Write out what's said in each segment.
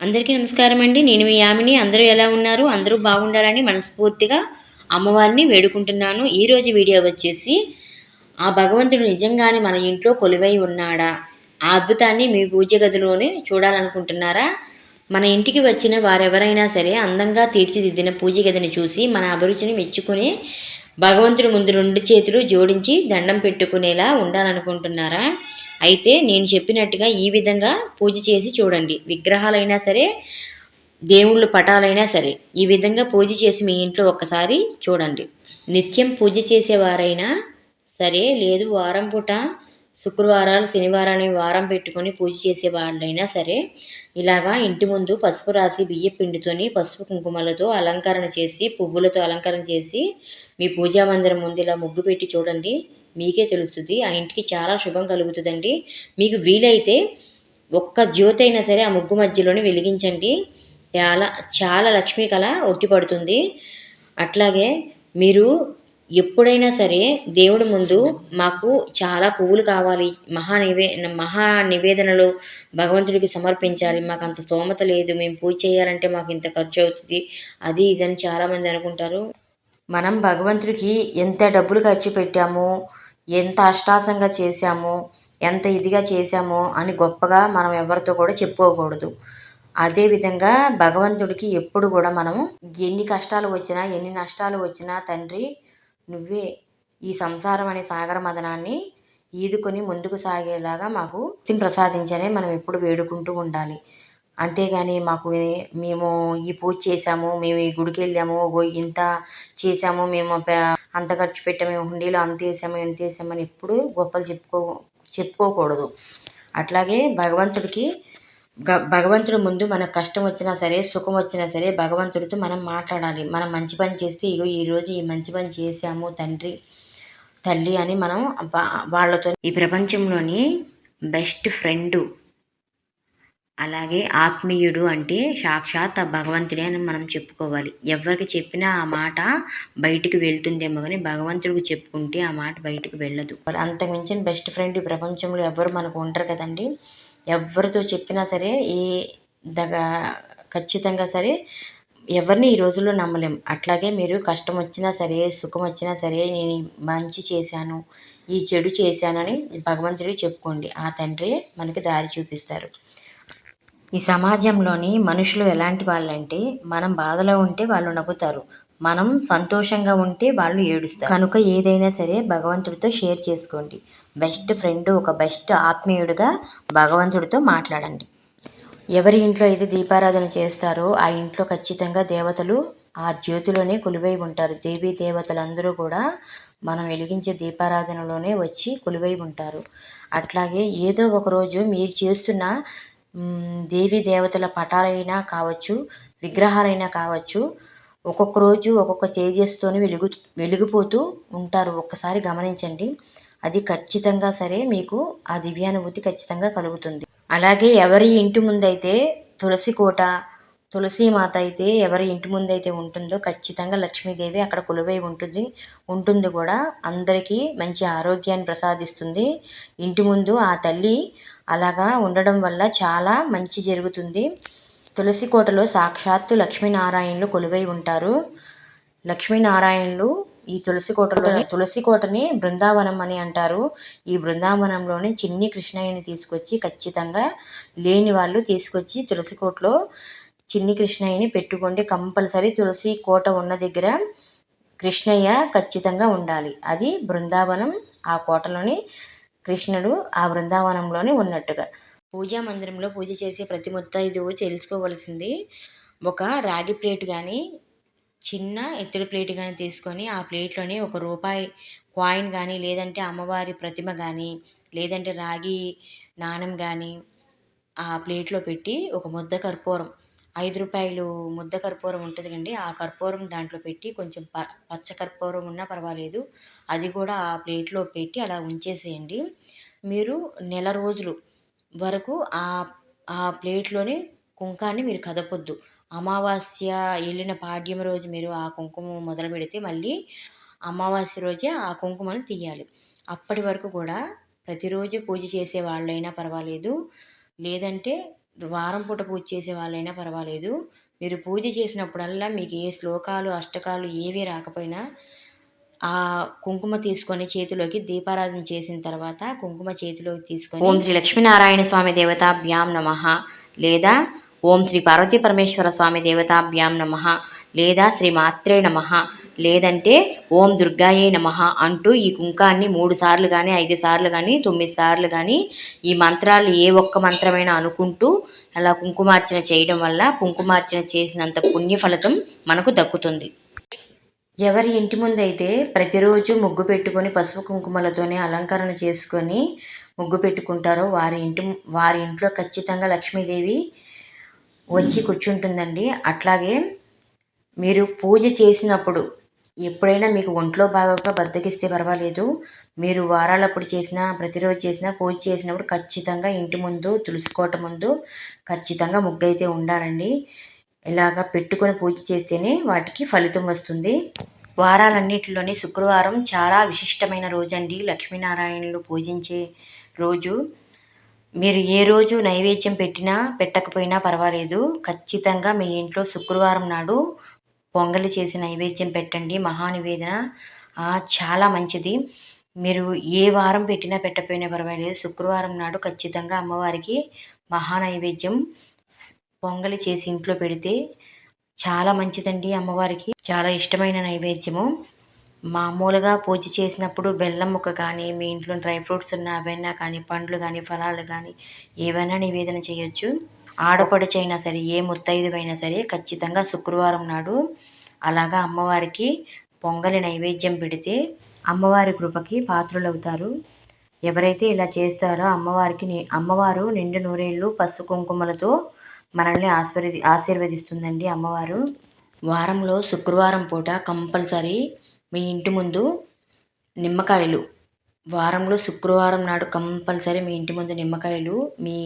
అందరికీ నమస్కారం అండి నేను మీ యామిని. అందరూ ఎలా ఉన్నారు? అందరూ బాగుండాలని మనస్ఫూర్తిగా అమ్మవారిని వేడుకుంటున్నాను. ఈరోజు వీడియో వచ్చేసి ఆ భగవంతుడు నిజంగానే మన ఇంట్లో కొలువై ఉన్నాడా? ఆ అద్భుతాన్ని మీ పూజ గదిలోనే చూడాలనుకుంటున్నారా? మన ఇంటికి వచ్చిన వారెవరైనా సరే అందంగా తీర్చిదిద్దిన పూజ గదిని చూసి మన అభిరుచిని మెచ్చుకుని భగవంతుడి ముందు రెండు చేతులు జోడించి దండం పెట్టుకునేలా ఉండాలనుకుంటున్నారా? అయితే నేను చెప్పినట్టుగా ఈ విధంగా పూజ చేసి చూడండి. విగ్రహాలైనా సరే దేవుళ్ళ పటాలైనా సరే ఈ విధంగా పూజ చేసి మీ ఇంట్లో ఒక్కసారి చూడండి. నిత్యం పూజ చేసేవారైనా సరే లేదు వారం పూట శుక్రవారాలు శనివారాన్ని వారం పెట్టుకొని పూజ చేసే వాళ్ళైనా సరే ఇలాగా ఇంటి ముందు పసుపు రాసి బియ్య పిండితోని పసుపు కుంకుమలతో అలంకరణ చేసి పువ్వులతో అలంకరణ చేసి మీ పూజా మందిరం ముందు ఇలా ముగ్గు పెట్టి చూడండి. మీకే తెలుస్తుంది. ఆ ఇంటికి చాలా శుభం కలుగుతుందండి. మీకు వీలైతే ఒక్క జ్యోతి అయినా సరే ఆ ముగ్గు మధ్యలోనే వెలిగించండి. చాలా చాలా లక్ష్మీ కళ ఒట్టిపడుతుంది అట్లాగే మీరు ఎప్పుడైనా సరే దేవుడి ముందు మాకు చాలా పువ్వులు కావాలి. మహా నివే మహా నివేదనలు భగవంతుడికి సమర్పించాలి. మాకు అంత స్తోమత లేదు. మేము పూజ చేయాలంటే మాకు ఇంత ఖర్చు అవుతుంది. అది ఇదని చాలామంది అనుకుంటారు. మనం భగవంతుడికి ఎంత డబ్బులు ఖర్చు పెట్టామో ఎంత అష్టాసంగా చేశామో ఎంత ఇదిగా చేశామో అని గొప్పగా మనం ఎవరితో కూడా చెప్పుకోకూడదు. అదేవిధంగా భగవంతుడికి ఎప్పుడు కూడా మనము ఎన్ని కష్టాలు వచ్చినా ఎన్ని నష్టాలు వచ్చినా తండ్రి నువ్వే ఈ సంసారం అనే సాగర మదనాన్ని ఈదుకొని ముందుకు సాగేలాగా మాకు ప్రసాదించనే మనం ఎప్పుడు వేడుకుంటూ ఉండాలి. అంతేగాని మాకు మేము ఈ పూజ చేసాము మేము ఈ గుడికి వెళ్ళాము ఇంత చేసాము మేము అంత ఖర్చు పెట్టాము మేము హుండీలో అంత వేసాము ఎంత వేసామని ఎప్పుడు గొప్పలు చెప్పుకో చెప్పుకోకూడదు. అట్లాగే భగవంతుడికి భగవంతుడు ముందు మనకు కష్టం వచ్చినా సరే సుఖం వచ్చినా సరే భగవంతుడితో మనం మాట్లాడాలి. మనం మంచి పని చేస్తే ఇగో ఈరోజు ఈ మంచి పని చేసాము తండ్రి తల్లి అని మనం వాళ్ళతో ఈ ప్రపంచంలోని బెస్ట్ ఫ్రెండు అలాగే ఆత్మీయుడు అంటే సాక్షాత్ ఆ భగవంతుడే అని మనం చెప్పుకోవాలి. ఎవరికి చెప్పినా ఆ మాట బయటికి వెళ్తుందేమో కానీ భగవంతుడికి చెప్పుకుంటే ఆ మాట బయటకు వెళ్ళదు. అంతకుమించిన బెస్ట్ ఫ్రెండ్ ఈ ప్రపంచంలో ఎవరు మనకు ఉంటారు కదండి. ఎవరితో చెప్పినా సరే ఏ దగ ఖచ్చితంగా సరే ఎవరిని ఈ రోజుల్లో నమ్మలేం. అట్లాగే మీరు కష్టం వచ్చినా సరే సుఖం వచ్చినా సరే నేను మంచి చేశాను ఈ చెడు చేశానని భగవంతుడికి చెప్పుకోండి. ఆ తండ్రి మనకి దారి చూపిస్తారు. ఈ సమాజంలోని మనుషులు ఎలాంటి వాళ్ళంటే మనం బాధలో ఉంటే వాళ్ళు నవ్వుతారు. మనం సంతోషంగా ఉంటే వాళ్ళు ఏడుస్తారు. కనుక ఏదైనా సరే భగవంతుడితో షేర్ చేసుకోండి. బెస్ట్ ఫ్రెండ్ ఒక బెస్ట్ ఆత్మీయుడిగా భగవంతుడితో మాట్లాడండి. ఎవరి ఇంట్లో అయితే దీపారాధన చేస్తారో ఆ ఇంట్లో ఖచ్చితంగా దేవతలు ఆ జ్యోతిలోనే కొలువై ఉంటారు. దేవీ దేవతలందరూ కూడా మనం వెలిగించే దీపారాధనలోనే వచ్చి కొలువై ఉంటారు. అట్లాగే ఏదో ఒకరోజు మీరు చేస్తున్న దేవీ దేవతల పటాలైనా కావచ్చు విగ్రహాలైనా కావచ్చు ఒక్కొక్క రోజు ఒక్కొక్క తేజస్తోని వెలుగు వెలిగిపోతూ ఉంటారు. ఒక్కసారి గమనించండి. అది ఖచ్చితంగా సరే మీకు ఆ దివ్యానుభూతి ఖచ్చితంగా కలుగుతుంది. అలాగే ఎవరి ఇంటి ముందైతే తులసి కోట తులసి మాత అయితే ఎవరి ఇంటి ముందైతే ఉంటుందో ఖచ్చితంగా లక్ష్మీదేవి అక్కడ కొలువై ఉంటుంది. ఉంటుంది కూడా. అందరికీ మంచి ఆరోగ్యాన్ని ప్రసాదిస్తుంది. ఇంటి ముందు ఆ తల్లి అలాగా ఉండడం వల్ల చాలా మంచి జరుగుతుంది. తులసి కోటలో సాక్షాత్తు లక్ష్మీనారాయణులు కొలువై ఉంటారు. లక్ష్మీనారాయణులు ఈ తులసి కోటలో తులసి కోటని బృందావనం అని అంటారు. ఈ బృందావనంలోని చిన్ని కృష్ణయ్యని తీసుకొచ్చి ఖచ్చితంగా లేని వాళ్ళు తీసుకొచ్చి తులసి కోటలో చిన్ని కృష్ణయ్యని పెట్టుకోండి కంపల్సరీ తులసి కోట ఉన్న దగ్గర కృష్ణయ్య ఖచ్చితంగా ఉండాలి. అది బృందావనం ఆ కోటలోని కృష్ణుడు ఆ బృందావనంలోనే ఉన్నట్టుగా. పూజా మందిరంలో పూజ చేసే ప్రతి ముత్తైదువు తెలుసుకోవలసింది. ఒక రాగి ప్లేట్ కానీ చిన్న ఎత్తుడు ప్లేట్ కానీ తీసుకొని ఆ ప్లేట్లోనే ఒక రూపాయి కాయిన్ కానీ లేదంటే అమ్మవారి ప్రతిమ కానీ లేదంటే రాగి నాణం కానీ ఆ ప్లేట్లో పెట్టి ఒక ముద్ద కర్పూరం ఐదు రూపాయలు ముద్ద కర్పూరం ఉంటుంది కండి. ఆ కర్పూరం దాంట్లో పెట్టి కొంచెం ప పచ్చ కర్పూరం ఉన్నా పర్వాలేదు. అది కూడా ఆ ప్లేట్లో పెట్టి అలా ఉంచేసేయండి. మీరు నెల రోజులు వరకు ఆ ఆ ప్లేట్లోని కుంకాన్ని మీరు కదపొద్దు. అమావాస్య వెళ్ళిన పాడ్యం రోజు మీరు ఆ కుంకుమ మొదలు పెడితే మళ్ళీ అమావాస్య రోజే ఆ కుంకుమను తీయాలి. అప్పటి వరకు కూడా ప్రతిరోజు పూజ చేసే వాళ్ళైనా పర్వాలేదు. లేదంటే వారం పూట పూజ చేసే వాళ్ళైనా పర్వాలేదు. మీరు పూజ చేసినప్పుడల్లా మీకు ఏ శ్లోకాలు అష్టకాలు ఏవి రాకపోయినా ఆ కుంకుమ తీసుకొని చేతిలోకి దీపారాధన చేసిన తర్వాత కుంకుమ చేతిలోకి తీసుకొని ఓం శ్రీ లక్ష్మీనారాయణ స్వామి దేవతాభ్యాం నమ. లేదా ఓం శ్రీ పార్వతీ పరమేశ్వర స్వామి దేవతాభ్యాం నమ. లేదా శ్రీ మాత్రే నమ. లేదంటే ఓం దుర్గాయే నమ అంటూ ఈ కుంకాన్ని మూడు సార్లు కానీ ఐదు సార్లు కానీ తొమ్మిది సార్లు కానీ ఈ మంత్రాలు ఏ ఒక్క మంత్రమైనా అనుకుంటూ అలా కుంకుమార్చన చేయడం వల్ల కుంకుమార్చన చేసినంత పుణ్య ఫలితం మనకు దక్కుతుంది. ఎవరి ఇంటి ముందైతే ప్రతిరోజు ముగ్గు పెట్టుకొని పసుపు కుంకుమలతోనే అలంకరణ చేసుకొని ముగ్గు పెట్టుకుంటారో వారి ఇంటి వారి ఇంట్లో ఖచ్చితంగా లక్ష్మీదేవి వచ్చి కూర్చుంటుందండి. అట్లాగే మీరు పూజ చేసినప్పుడు ఎప్పుడైనా మీకు ఒంట్లో బాగా బద్దకిస్తే పర్వాలేదు. మీరు వారాలప్పుడు చేసినా ప్రతిరోజు చేసినా పూజ చేసినప్పుడు ఖచ్చితంగా ఇంటి ముందు తులుసుకోట ముందు ఖచ్చితంగా ముగ్గు అయితే ఉండాలండి. ఇలాగ పెట్టుకొని పూజ చేస్తేనే వాటికి ఫలితం వస్తుంది. వారాలన్నిటిలోని శుక్రవారం చాలా విశిష్టమైన రోజు అండి లక్ష్మీనారాయణులు పూజించే రోజు. మీరు ఏ రోజు నైవేద్యం పెట్టినా పెట్టకపోయినా పర్వాలేదు. ఖచ్చితంగా మీ ఇంట్లో శుక్రవారం నాడు పొంగలి చేసి నైవేద్యం పెట్టండి. మహానివేదన చాలా మంచిది. మీరు ఏ వారం పెట్టినా పెట్టకపోయినా పర్వాలేదు. శుక్రవారం నాడు ఖచ్చితంగా అమ్మవారికి మహా నైవేద్యం పొంగలి చేసి ఇంట్లో పెడితే చాలా మంచిదండి అమ్మవారికి. చాలా ఇష్టమైన నైవేద్యము. మామూలుగా పూజ చేసినప్పుడు బెల్లం ముక్క కానీ మీ ఇంట్లో డ్రై ఫ్రూట్స్ ఉన్న అవైనా కానీ పండ్లు కానీ ఫలాలు కానీ ఏవైనా నివేదన చేయొచ్చు. ఆడపడుచైనా సరే ఏ ముత్తైదువైనా సరే ఖచ్చితంగా శుక్రవారం నాడు అలాగా అమ్మవారికి పొంగలి నైవేద్యం పెడితే అమ్మవారి కృపకి పాత్రులవుతారు. ఎవరైతే ఇలా చేస్తారో అమ్మవారికి అమ్మవారు నిండు నూరేళ్ళు పసుపు కుంకుమలతో మనల్ని ఆశీర్వది ఆశీర్వదిస్తుందండి అమ్మవారు. వారంలో శుక్రవారం పూట కంపల్సరీ మీ ఇంటి ముందు నిమ్మకాయలు. వారంలో శుక్రవారం నాడు కంపల్సరీ మీ ఇంటి ముందు నిమ్మకాయలు మీ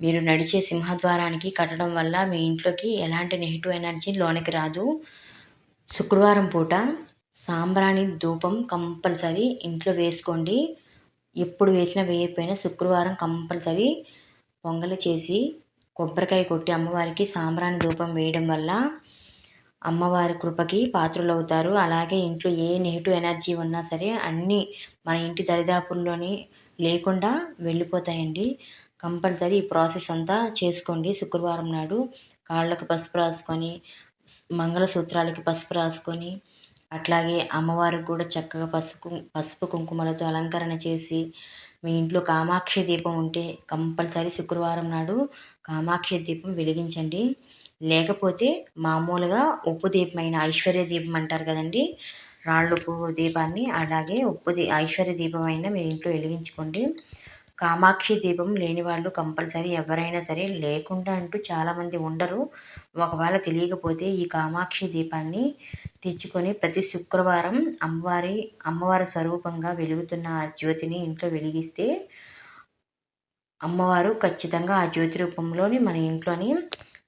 మీరు నడిచే సింహద్వారానికి కట్టడం వల్ల మీ ఇంట్లోకి ఎలాంటి నెగిటివ్ ఎనర్జీ లోనికి రాదు. శుక్రవారం పూట సాంబ్రాణి ధూపం కంపల్సరీ ఇంట్లో వేసుకోండి. ఎప్పుడు వేసినా వేయకపోయినా శుక్రవారం కంపల్సరీ పొంగలి చేసి కొబ్బరికాయ కొట్టి అమ్మవారికి సాంబ్రాణి ధూపం వేయడం వల్ల అమ్మవారి కృపకి పాత్రులవుతారు. అలాగే ఇంట్లో ఏ నెగిటివ్ ఎనర్జీ ఉన్నా సరే అన్నీ మన ఇంటి దరిదాపుల్లోని లేకుండా వెళ్ళిపోతాయండి. కంపల్సరీ ఈ ప్రాసెస్ అంతా చేసుకోండి. శుక్రవారం నాడు కాళ్ళకు పసుపు రాసుకొని మంగళసూత్రాలకి పసుపు రాసుకొని అట్లాగే అమ్మవారికి కూడా చక్కగా పసుపు పసుపు కుంకుమలతో అలంకరణ చేసి మీ ఇంట్లో కామాక్షి దీపం ఉంటే కంపల్సరీ శుక్రవారం నాడు కామాక్షి దీపం వెలిగించండి. లేకపోతే మామూలుగా ఉప్పు దీపమైన ఐశ్వర్య దీపం అంటారు కదండి. రాళ్ళుప్పు దీపాన్ని అలాగే ఉప్పు దీ ఐశ్వర్య దీపం అయినా ఇంట్లో వెలిగించుకోండి. కామాక్షి దీపం లేని వాళ్ళు కంపల్సరీ ఎవరైనా సరే లేకుండా అంటూ చాలామంది ఉండరు. ఒకవేళ తెలియకపోతే ఈ కామాక్షి దీపాన్ని తెచ్చుకొని ప్రతి శుక్రవారం అమ్మవారి అమ్మవారి స్వరూపంగా వెలుగుతున్న ఆ జ్యోతిని ఇంట్లో వెలిగిస్తే అమ్మవారు ఖచ్చితంగా ఆ జ్యోతి రూపంలోని మన ఇంట్లోని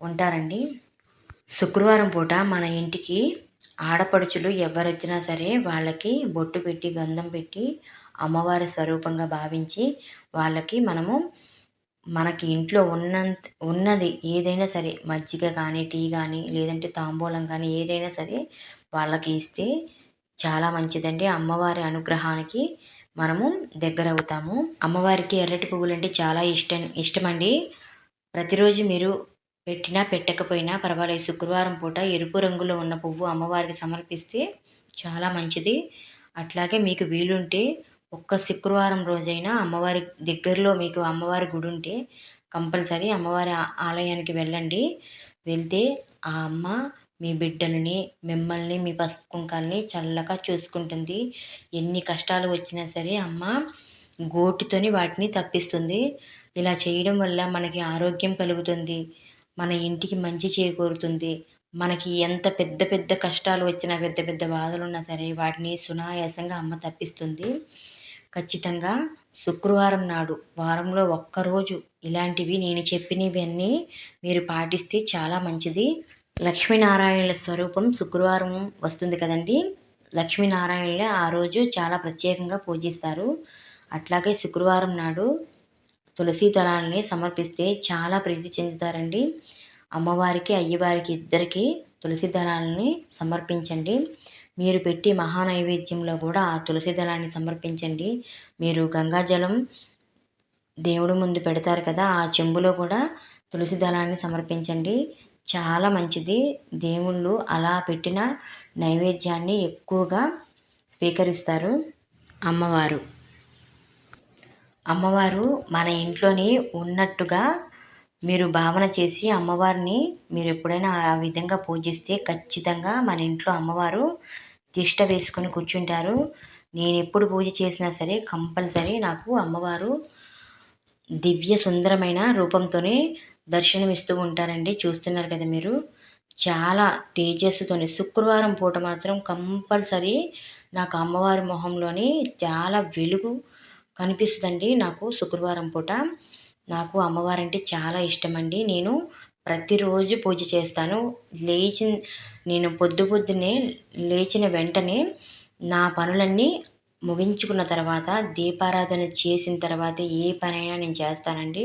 ఉంటారండి. శుక్రవారం పూట మన ఇంటికి ఆడపడుచులు ఎవరొచ్చినా సరే వాళ్ళకి బొట్టు పెట్టి గంధం పెట్టి అమ్మవారి స్వరూపంగా భావించి వాళ్ళకి మనము మనకి ఇంట్లో ఉన్నంత ఉన్నది ఏదైనా సరే మజ్జిగ కానీ టీ కానీ లేదంటే తాంబూలం కానీ ఏదైనా సరే వాళ్ళకి ఇస్తే చాలా మంచిదండి. అమ్మవారి అనుగ్రహానికి మనము దగ్గర అవుతాము అమ్మవారికి ఎర్రటి పువ్వులు అంటే చాలా ఇష్టం ఇష్టమండి. ప్రతిరోజు మీరు పెట్టినా పెట్టకపోయినా పర్వాలేదు. శుక్రవారం పూట ఎరుపు రంగులో ఉన్న పువ్వు అమ్మవారికి సమర్పిస్తే చాలా మంచిది. అట్లాగే మీకు వీలుంటే ఒక్క శుక్రవారం రోజైనా అమ్మవారి దగ్గరలో మీకు అమ్మవారి గుడి ఉంటే కంపల్సరీ అమ్మవారి ఆలయానికి వెళ్ళండి. వెళ్తే ఆ అమ్మ మీ బిడ్డలని మిమ్మల్ని మీ పసుపు కుంకాలని చల్లగా చూసుకుంటుంది. ఎన్ని కష్టాలు వచ్చినా సరే అమ్మ గోటితోని వాటిని తప్పిస్తుంది. ఇలా చేయడం వల్ల మనకి ఆరోగ్యం కలుగుతుంది. మన ఇంటికి మంచి చేకూరుతుంది. మనకి ఎంత పెద్ద పెద్ద కష్టాలు వచ్చినా పెద్ద పెద్ద బాధలు ఉన్నా సరే వాటిని సునాయాసంగా అమ్మ తప్పిస్తుంది. ఖచ్చితంగా శుక్రవారం నాడు వారంలో ఒక్కరోజు ఇలాంటివి నేను చెప్పినవన్నీ మీరు పాటిస్తే చాలా మంచిది. లక్ష్మీనారాయణుల స్వరూపం శుక్రవారం వస్తుంది కదండి. లక్ష్మీనారాయణులే ఆ రోజు చాలా ప్రత్యేకంగా పూజిస్తారు. అట్లాగే శుక్రవారం నాడు తులసి దళాలని సమర్పిస్తే చాలా ప్రీతి చెందుతారండి. అమ్మవారికి అయ్యవారికి ఇద్దరికి తులసి దళాలని సమర్పించండి. మీరు పెట్టి మహానైవేద్యంలో కూడా ఆ తులసి దళాన్ని సమర్పించండి. మీరు గంగాజలం దేవుడు ముందు పెడతారు కదా ఆ చెంబులో కూడా తులసి దళాన్ని సమర్పించండి. చాలా మంచిది. దేవుళ్ళు అలా పెట్టిన నైవేద్యాన్ని ఎక్కువగా స్వీకరిస్తారు అమ్మవారు. అమ్మవారు మన ఇంట్లోని ఉన్నట్టుగా మీరు భావన చేసి అమ్మవారిని మీరు ఎప్పుడైనా ఆ విధంగా పూజిస్తే ఖచ్చితంగా మన ఇంట్లో అమ్మవారు తిష్ట వేసుకొని కూర్చుంటారు. నేను ఎప్పుడు పూజ చేసినా సరే కంపల్సరీ నాకు అమ్మవారు దివ్య సుందరమైన రూపంతోనే దర్శనమిస్తూ ఉంటారండి. చూస్తున్నారు కదా మీరు. చాలా తేజస్సుతోనే శుక్రవారం పూట మాత్రం కంపల్సరీ నాకు అమ్మవారి మొహంలోని చాలా వెలుగు కనిపిస్తుందండి నాకు శుక్రవారం పూట. నాకు అమ్మవారంటే చాలా ఇష్టమండి. నేను ప్రతిరోజు పూజ చేస్తాను. లేచి నేను పొద్దు పొద్దున్నే లేచిన వెంటనే నా పనులన్నీ ముగించుకున్న తర్వాత దీపారాధన చేసిన తర్వాత ఏ పనైనా నేను చేస్తానండి.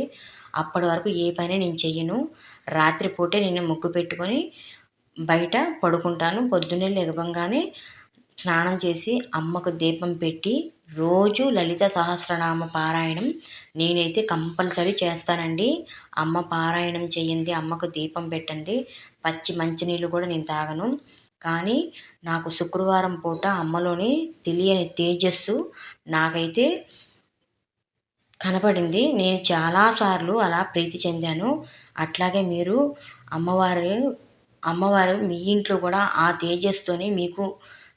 అప్పటి వరకు ఏ పని నేను చెయ్యను. రాత్రిపూటే నేను ముగ్గు పెట్టుకొని బయట పడుకుంటాను. పొద్దున్నే లెగవంగానే స్నానం చేసి అమ్మకు దీపం పెట్టి రోజు లలిత సహస్రనామ పారాయణం నేనైతే కంపల్సరీ చేస్తానండి. అమ్మ పారాయణం చేయండి అమ్మకు దీపం పెట్టండి. పచ్చి మంచినీళ్ళు కూడా నేను తాగను. కానీ నాకు శుక్రవారం పూట అమ్మలోని తెలియని తేజస్సు నాకైతే కనపడింది. నేను చాలాసార్లు అలా ప్రీతి చెందాను. అట్లాగే మీరు అమ్మవారు అమ్మవారు మీ ఇంట్లో కూడా ఆ తేజస్తోనే మీకు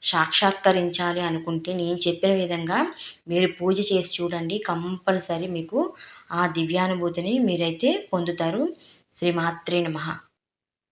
సాక్షాత్కరించాలి అనుకుంటే నేను చెప్పిన విధంగా మీరు పూజ చేసి చూడండి. కంపల్సరీ మీకు ఆ దివ్యానుభూతిని మీరైతే పొందుతారు. శ్రీమాత్రే నమ.